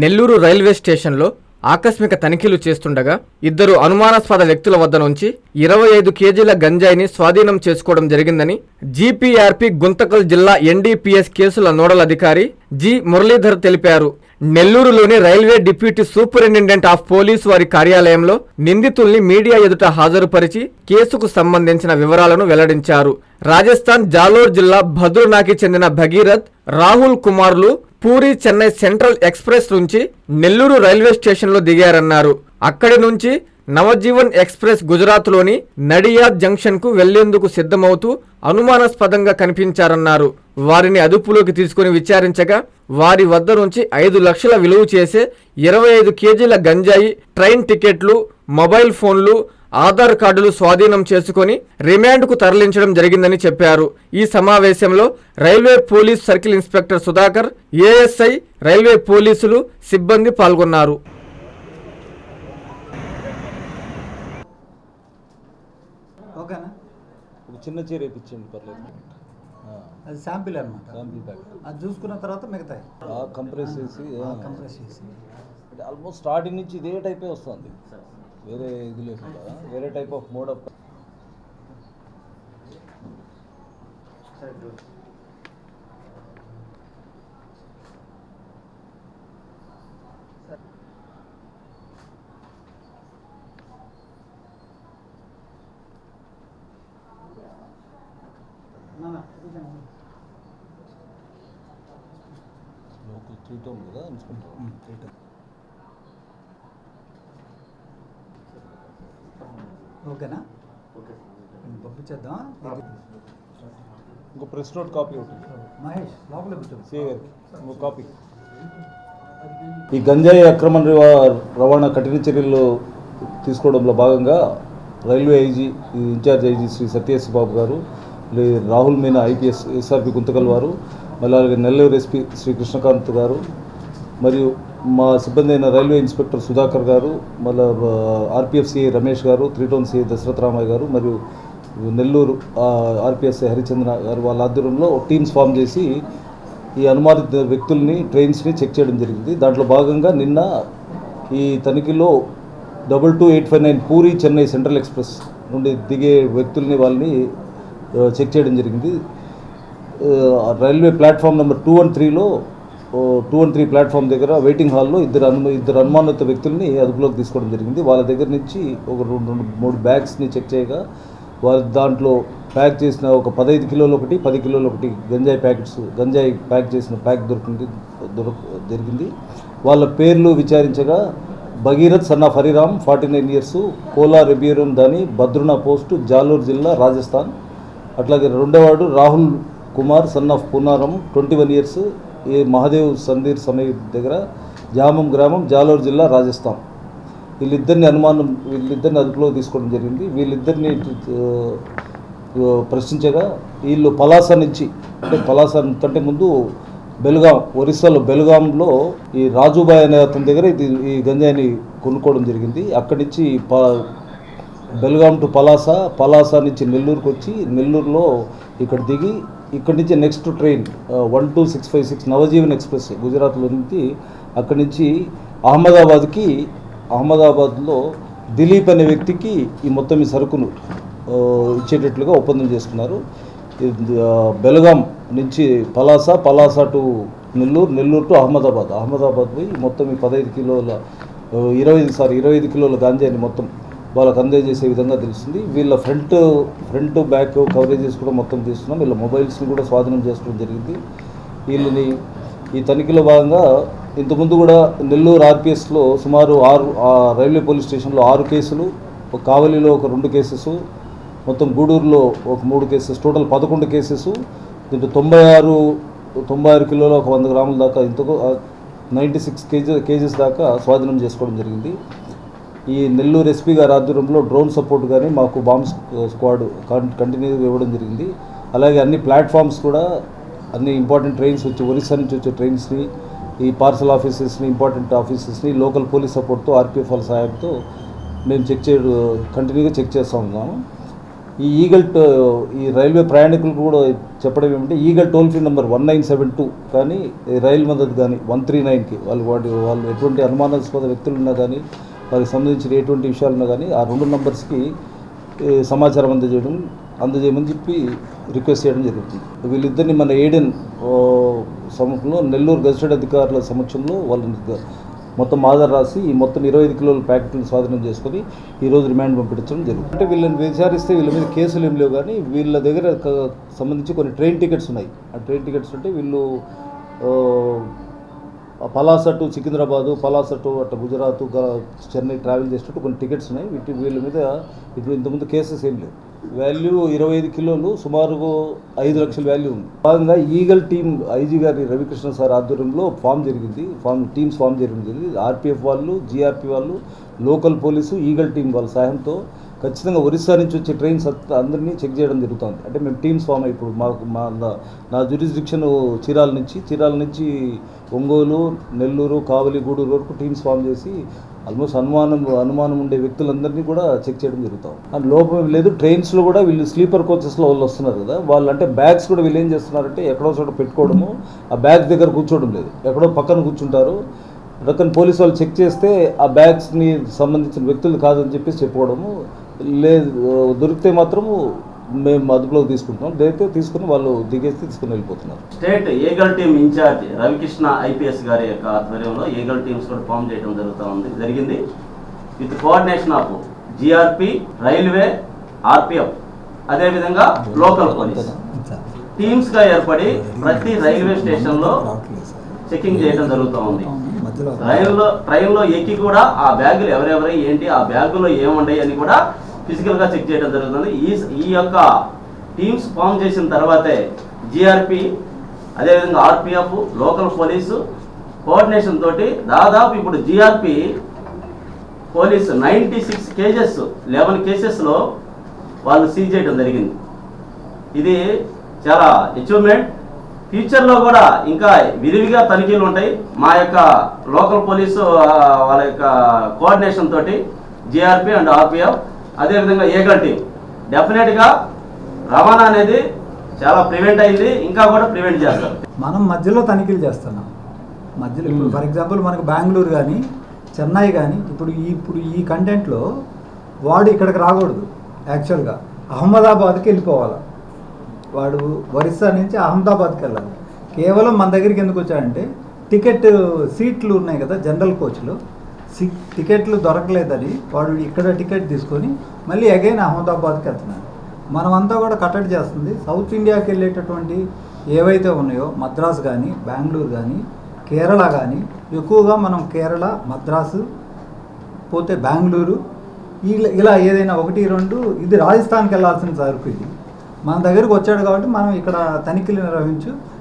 Nellore railway స్టేషన్లో ఆకస్మిక తనిఖీలు చేస్తుండగా ఇద్దరు అనుమానాస్పద వ్యక్తుల వద్ద నుంచి ఇరవై ఐదు కేజీల గంజాయిని స్వాధీనం చేసుకోవడం జరిగిందని జీపీఆర్పి గుంతకల్ జిల్లా ఎన్డీపీఎస్ కేసుల నోడల్ అధికారి జి మురళీధర్ తెలిపారు. నెల్లూరులోని railway deputy superintendent of police వారి కార్యాలయంలో నిందితుల్ని మీడియా ఎదుట హాజరుపరిచి కేసుకు సంబంధించిన వివరాలను వెల్లడించారు. రాజస్థాన్ జాలోర్ జిల్లా భద్రునాకి చెందిన భగీరథ్ రాహుల్ కుమార్లు పూరి చెన్నై సెంట్రల్ ఎక్స్ప్రెస్ నుంచి నెల్లూరు రైల్వే స్టేషన్లో దిగారన్నారు. అక్కడి నుంచి నవజీవన్ ఎక్స్ప్రెస్ గుజరాత్లోని నడియాద్ జంక్షన్కు వెళ్ళేందుకు సిద్ధమవుతూ అనుమానాస్పదంగా కనిపించారన్నారు. వారిని అదుపులోకి తీసుకుని విచారించగా వారి వద్ద నుంచి ఐదు లక్షల విలువ చేసే ఇరవై ఐదు కేజీల గంజాయి ట్రైన్ టికెట్లు మొబైల్ ఫోన్లు ఆధార్ కార్డులు స్వాధీనం చేసుకొని రిమాండ్కు తరలించడం జరిగిందని చెప్పారు. ఈ సమావేశంలో railway police circle inspector Sudhakar ASI railway పోలీసులు సిబ్బంది పాల్గొన్నారు. ఓకేనా? ఒక చిన్న చీర ఇప్పించండి పర్లేదు. అది శాంపిల్ అనమాట శాంపిల్ ప్యాక్ అది చూసుకున్న తర్వాత కంప్రెస్ చేసి కంప్రెస్ చేసి. ఆల్మోస్ట్ స్టార్టింగ్ నుంచి ఇదే టైపే వస్తుంది. వేరే ఇది లేకుండా వేరే type of mode of local three town కదా ఇన్స్పెక్టర్ ఓకేనా? పంపించేద్దాం ఇంకో ప్రెస్ నోట్ కాపీ ఒకటి. మహేష్ లోపల కాపీ. ఈ గంజాయి అక్రమ రవా- రవాణా కఠిన చర్యలు తీసుకోవడంలో భాగంగా రైల్వే ఐజీ ఈ ఇన్ఛార్జ్ ఐజీ శ్రీ సత్యశ్రీ బాబు గారు లే- రాహుల్ మీనా ఐపీఎస్ ఎస్ఆర్పి గుంతకల్ వారు మళ్ళీ అలాగే నెల్లూరు ఎస్పీ శ్రీ కృష్ణకాంత్ గారు మరియు మా సిబ్బంది అయిన రైల్వే ఇన్స్పెక్టర్ సుధాకర్ గారు మళ్ళీ RPF CI Ramesh garu three town CI Dasaratha Ramaiah garu మరియు నెల్లూరు ఆర్పిఎస్ఐ హరిచంద్ర గారు వాళ్ళ ఆధ్వర్యంలో టీమ్స్ ఫామ్ చేసి ఈ అనుమానిత వ్యక్తుల్ని ట్రైన్స్ని చెక్ చేయడం జరిగింది. దాంట్లో భాగంగా నిన్న ఈ తనిఖీలో double two eight five nine Puri Chennai central express నుండి దిగే వ్యక్తుల్ని వాళ్ళని చెక్ చేయడం జరిగింది. Railway platform number two one త్రీలో టూ వన్ త్రీ ప్లాట్ఫామ్ దగ్గర వెయిటింగ్ హాల్లో ఇద్దరు అను ఇద్దరు అనుమానిత వ్యక్తుల్ని అదుపులోకి తీసుకోవడం జరిగింది. వాళ్ళ దగ్గర నుంచి ఒక రెండు రెండు మూడు బ్యాగ్స్ని చెక్ చేయగా వారి దాంట్లో ప్యాక్ చేసిన ఒక పదహైదు కిలోలు ఒకటి పది కిలోలు ఒకటి గంజాయి ప్యాకెట్స్ గంజాయి ప్యాక్ చేసిన ప్యాక్ దొరికింది దొరక జరిగింది. వాళ్ళ పేర్లు విచారించగా భగీరథ్ సన్నా హరిరామ్ ఫార్టీ నైన్ ఇయర్స్ కోలా రెబియరం దాని భద్రునా పోస్టు జాలూర్ జిల్లా రాజస్థాన్. అట్లాగే రెండోవాడు Rahul Kumar son of Punaram twenty one years ఈ మహాదేవ్ సందీర్ సమయ దగ్గర జామం గ్రామం జాలూర్ జిల్లా రాజస్థాన్. వీళ్ళిద్దరిని అనుమానం వీళ్ళిద్దరిని అదుపులో తీసుకోవడం జరిగింది. వీళ్ళిద్దరిని ప్రశ్నించగా వీళ్ళు పలాస నుంచి అంటే పలాస కంటే ముందు బెల్గాం ఒరిస్సాలో బెల్గాంలో ఈ రాజుబాయ్ అనే అతని దగ్గర ఇది ఈ గంజాయిని కొనుక్కోవడం జరిగింది. అక్కడి నుంచి ప బెల్గాం టు పలాస పలాస నుంచి నెల్లూరుకు వచ్చి నెల్లూరులో ఇక్కడ దిగి ఇక్కడి నుంచి next train one two six five six Navjivan express గుజరాత్లో నుంచి అక్కడి నుంచి అహ్మదాబాద్కి అహ్మదాబాద్లో దిలీప్ అనే వ్యక్తికి ఈ మొత్తం ఈ సరుకును uh, ఇచ్చేటట్లుగా ఒప్పందం చేసుకున్నారు. Uh, బెలగాం నుంచి పలాస పలాస టు నెల్లూరు నెల్లూరు టు అహ్మదాబాద్. అహ్మదాబాద్ పోయి మొత్తం ఈ పదహైదు కిలోల uh, ఇరవై ఐదు సారీ ఇరవై ఐదు కిలోల గాంజాని మొత్తం వాళ్ళకి అందజేసే విధంగా తెలుస్తుంది. వీళ్ళ ఫ్రంట్ ఫ్రంట్ బ్యాక్ కవరేజెస్ కూడా మొత్తం తీస్తున్నాం. వీళ్ళ మొబైల్స్ని కూడా స్వాధీనం చేసుకోవడం జరిగింది. వీళ్ళని ఈ తనిఖీలో భాగంగా ఇంతకుముందు కూడా నెల్లూరు ఆర్పిఎస్లో సుమారు ఆరు రైల్వే పోలీస్ స్టేషన్లో ఆరు కేసులు ఒక కావలిలో ఒక రెండు కేసెస్ మొత్తం గూడూరులో ఒక మూడు కేసెస్ టోటల్ పదకొండు కేసెస్ దీంట్లో తొంభై ఆరు తొంభై ఆరు కిలోల ఒక వంద గ్రాముల దాకా ఇంతకు నైంటీ సిక్స్ కేజీ కేజెస్ దాకా స్వాధీనం చేసుకోవడం జరిగింది. ఈ నెల్లూరు ఎస్పీ గారి ఆధ్వర్యంలో డ్రోన్ సపోర్ట్ కానీ మాకు బాంబ్ స్క్వాడ్ కంటిన్యూగా ఇవ్వడం జరిగింది. అలాగే అన్ని ప్లాట్ఫామ్స్ కూడా అన్ని ఇంపార్టెంట్ ట్రైన్స్ వచ్చి ఒరిస్సా నుంచి వచ్చే ట్రైన్స్ని ఈ పార్సల్ ఆఫీసెస్ని ఇంపార్టెంట్ ఆఫీసెస్ని లోకల్ పోలీస్ సపోర్ట్తో ఆర్పిఎఫ్ వాళ్ళ సహాయంతో మేము చెక్ చే కంటిన్యూగా చెక్ చేస్తూ ఉన్నాము. ఈ ఈగల్ ఈ రైల్వే ప్రయాణికులు కూడా చెప్పడం ఏమంటే eagle toll free number one nine seven two కానీ రైల్ రైలు మద్దతు కానీ వన్ త్రీ నైన్కి వాళ్ళు వాటి వాళ్ళు ఎటువంటి అనుమానాస్పద వ్యక్తులు ఉన్నా కానీ వారికి సంబంధించిన ఎటువంటి విషయాలు ఉన్నా కానీ ఆ రెండు నంబర్స్కి సమాచారం అందజేయడం అందజేయమని చెప్పి రిక్వెస్ట్ చేయడం జరుగుతుంది. వీళ్ళిద్దరిని మన ఏడెన్ ఓ, సమక్షంలో నెల్లూరు గజిస్టెడ్ అధికారుల సమక్షంలో వాళ్ళని మొత్తం ఆధార్ రాసి ఈ మొత్తం ఇరవై ఐదు కిలోల ప్యాకెట్లు స్వాధీనం చేసుకొని ఈరోజు రిమాండ్ పంపించడం జరుగుతుంది. అంటే వీళ్ళని విచారిస్తే వీళ్ళ మీద కేసులు ఏం లేవు కానీ వీళ్ళ దగ్గర సంబంధించి కొన్ని ట్రైన్ టికెట్స్ ఉన్నాయి. ఆ ట్రైన్ టికెట్స్ ఉంటే వీళ్ళు పలాస టు సికింద్రాబాదు పలాస టు అట్లా గుజరాత్ చెన్నై ట్రావెల్ చేసినట్టు కొన్ని టికెట్స్ ఉన్నాయి. వీటి వీళ్ళ మీద ఇప్పుడు ఇంతకుముందు కేసెస్ ఏం లేవు. వాల్యూ ఇరవై ఐదు కిలోలు సుమారు ఐదు లక్షల వాల్యూ ఉంది. భాగంగా ఈగల్ టీం ఐజీ గారి రవికృష్ణ సార్ ఆధ్వర్యంలో ఫామ్ జరిగింది. ఫామ్ టీమ్స్ ఫామ్ జరిగింది. ఆర్పిఎఫ్ వాళ్ళు జీఆర్పీ వాళ్ళు లోకల్ పోలీసు ఈగల్ టీం వాళ్ళ సాయంతో ఖచ్చితంగా ఒరిస్సా నుంచి వచ్చే ట్రైన్స్ అందరినీ చెక్ చేయడం జరుగుతుంది. అంటే మేము టీమ్స్ ఫామ్ అయ్యి ఇప్పుడు మాకు మా నా- నా జ్యూరిస్డిక్షన్ చీరాల నుంచి చీరాల నుంచి ఒంగోలు నెల్లూరు కావలి గూడూరు వరకు టీమ్స్ ఫామ్ చేసి ఆల్మోస్ట్ అనుమానం అనుమానం ఉండే వ్యక్తులందరినీ కూడా చెక్ చేయడం జరుగుతాం అండ్ లోపం లేదు. ట్రైన్స్లో కూడా వీళ్ళు స్లీపర్ కోచెస్లో వాళ్ళు వస్తున్నారు కదా. వాళ్ళు అంటే బ్యాగ్స్ కూడా వీళ్ళు ఏం చేస్తున్నారంటే ఎక్కడో చోట పెట్టుకోవడము ఆ బ్యాగ్ దగ్గర కూర్చోవడం లేదు. ఎక్కడో పక్కన కూర్చుంటారు. రకం పోలీసు వాళ్ళు చెక్ చేస్తే ఆ బ్యాగ్స్ని సంబంధించిన వ్యక్తులు కాదని చెప్పేసి చెప్పుకోవడము లేదు దొరికితే మాత్రము మేము అదుపులోకి తీసుకుంటాం లేకపోతే తీసుకుని వాళ్ళు దిగేసి తీసుకుని వెళ్ళిపోతున్నారు. State eagle team incharge Ravikrishna IPS గారి యొక్క ఆధ్వర్యంలో ఏగల్ టీమ్స్ కూడా ఫామ్ చేయడం జరుగుతూ ఉంది జరిగింది. With coordination of GRP railway RPF అదేవిధంగా లోకల్ పోలీస్. టీమ్స్గా ఏర్పడి ప్రతి రైల్వే స్టేషన్లో చెకింగ్ చేయడం జరుగుతూ ఉంది. రైల్లో ట్రైన్లో ఎక్కి కూడా ఆ బ్యాగులు ఎవరెవరై ఏంటి ఆ బ్యాగులో ఏముండయి అని కూడా ఫిజికల్గా చెక్ చేయడం జరుగుతుంది. ఈ ఈ యొక్క టీమ్స్ ఫామ్ చేసిన తర్వాతే జిఆర్పి అదేవిధంగా ఆర్పిఎఫ్ లోకల్ పోలీసు కోఆర్డినేషన్ తోటి దాదాపు ఇప్పుడు GRP police ninety six cases eleven కేసెస్లో వాళ్ళు సీజ్ చేయడం జరిగింది. ఇది చాలా అచీవ్మెంట్. ఫ్యూచర్లో కూడా ఇంకా విరివిగా తనిఖీలు ఉంటాయి. మా యొక్క లోకల్ పోలీసు వాళ్ళ యొక్క కోఆర్డినేషన్ తోటి జిఆర్పి అండ్ ఆర్పిఎఫ్ అదేవిధంగా ఏగల్ టీం డెఫినెట్గా రవాణా అనేది చాలా ప్రివెంట్ అయింది ఇంకా కూడా ప్రివెంట్ చేస్తారు. మనం మధ్యలో తనిఖీలు చేస్తున్నాం. మధ్యలో ఇప్పుడు ఫర్ ఎగ్జాంపుల్ మనకు బెంగళూరు కానీ చెన్నై కానీ ఇప్పుడు ఈ ఇప్పుడు ఈ కంటెంట్లో వాడు ఇక్కడికి రాకూడదు యాక్చువల్గా అహ్మదాబాద్కి వెళ్ళిపోవాలి. వాడు ఒరిస్సా నుంచి అహ్మదాబాద్కి వెళ్ళాలి. కేవలం మన దగ్గరికి ఎందుకు వచ్చాడంటే టికెట్ సీట్లు ఉన్నాయి కదా జనరల్ కోచ్లు. టికెట్లు దొరకలేదని వాడు ఇక్కడ టికెట్ తీసుకొని మళ్ళీ అగైన్ అహ్మదాబాద్కి వెళ్తున్నాడు. మనమంతా కూడా కట్టడి చేస్తుంది. సౌత్ ఇండియాకి వెళ్ళేటటువంటి ఏవైతే ఉన్నాయో మద్రాస్ కానీ బెంగళూరు కానీ కేరళ కానీ ఎక్కువగా మనం కేరళ మద్రాసు పోతే బెంగళూరు ఇలా ఇలా ఏదైనా ఒకటి రెండు ఇది రాజస్థాన్కి వెళ్ళాల్సిన సరుకు ఇది. మన దగ్గరకు వచ్చాడు కాబట్టి మనం ఇక్కడ తనిఖీలు నిర్వహించు